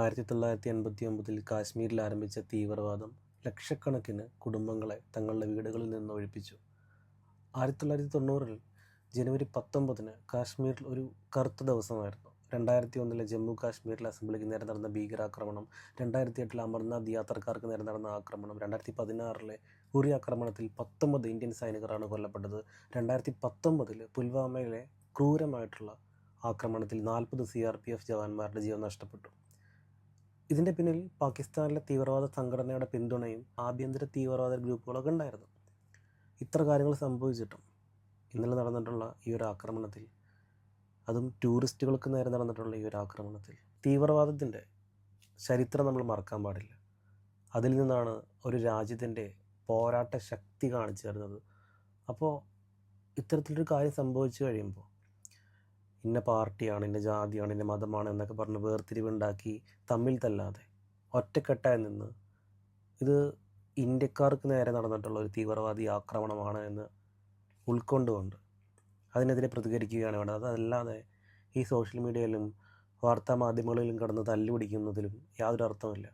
ആയിരത്തി തൊള്ളായിരത്തി എൺപത്തി ഒമ്പതിൽ കാശ്മീരിൽ ആരംഭിച്ച തീവ്രവാദം ലക്ഷക്കണക്കിന് കുടുംബങ്ങളെ തങ്ങളുടെ വീടുകളിൽ നിന്ന് ഒഴിപ്പിച്ചു. ആയിരത്തി തൊള്ളായിരത്തി തൊണ്ണൂറിൽ ജനുവരി പത്തൊമ്പതിന് കാശ്മീരിൽ ഒരു കറുത്ത ദിവസമായിരുന്നു. രണ്ടായിരത്തി ഒന്നിലെ ജമ്മു കാശ്മീരിൽ അസംബ്ലിക്ക് നേരെ നടന്ന ഭീകരാക്രമണം രണ്ടായിരത്തി എട്ടിൽ അമർനാഥ് യാത്രക്കാർക്ക് നേരെ നടന്ന ആക്രമണം രണ്ടായിരത്തി പതിനാറിലെ ഉറി ആക്രമണത്തിൽ പത്തൊമ്പത് ഇന്ത്യൻ സൈനികരാണ് കൊല്ലപ്പെട്ടത് രണ്ടായിരത്തി പത്തൊമ്പതിൽ പുൽവാമയിലെ ക്രൂരമായിട്ടുള്ള ആക്രമണത്തിൽ നാൽപ്പത് സി ആർ പി എഫ് ജവാന്മാരുടെ ജീവൻ നഷ്ടപ്പെട്ടു. ഇതിന്റെ പിന്നിൽ പാകിസ്ഥാനിലെ തീവ്രവാദ സംഘടനയുടെ പിന്തുണയും ആഭ്യന്തര തീവ്രവാദ ഗ്രൂപ്പുകളൊക്കെ ഉണ്ടായിരുന്നു. ഇത്ര കാര്യങ്ങൾ സംഭവിച്ചിട്ടും ഇന്നലെ നടന്നിട്ടുള്ള ഈ ഒരു ആക്രമണത്തിൽ അതും ടൂറിസ്റ്റുകൾക്ക് നേരെ നടന്നിട്ടുള്ള ഈ ഒരു ആക്രമണത്തിൽ തീവ്രവാദത്തിന്റെ ചരിത്രം നമ്മൾ മറക്കാൻ പാടില്ല. അതിൽ നിന്നാണ് ഒരു രാജ്യത്തിന്റെ പോരാട്ട ശക്തി കാണിച്ചു തരുന്നത്. അപ്പോൾ ഇത്തരത്തിലൊരു കാര്യം സംഭവിച്ചു കഴിയുമ്പോൾ ഇന്ന പാർട്ടിയാണ് ഇന്ന ജാതിയാണ് ഇന്ന മതമാണ് എന്നൊക്കെ പറഞ്ഞ് വേർതിരിവുണ്ടാക്കി തമ്മിൽ തല്ലാതെ ഒറ്റക്കെട്ടായി നിന്ന് ഇത് ഇന്ത്യക്കാർക്ക് നേരെ നടന്നിട്ടുള്ള ഒരു തീവ്രവാദി ആക്രമണമാണ് എന്ന് ഉൾക്കൊണ്ടുകൊണ്ട് അതിനെതിരെ പ്രതികരിക്കുകയാണ് വേണ്ടത്. അതല്ലാതെ ഈ സോഷ്യൽ മീഡിയയിലും വാർത്താ മാധ്യമങ്ങളിലും കിടന്ന് തല്ലുപിടിക്കുന്നതിലും യാതൊരു അർത്ഥമില്ല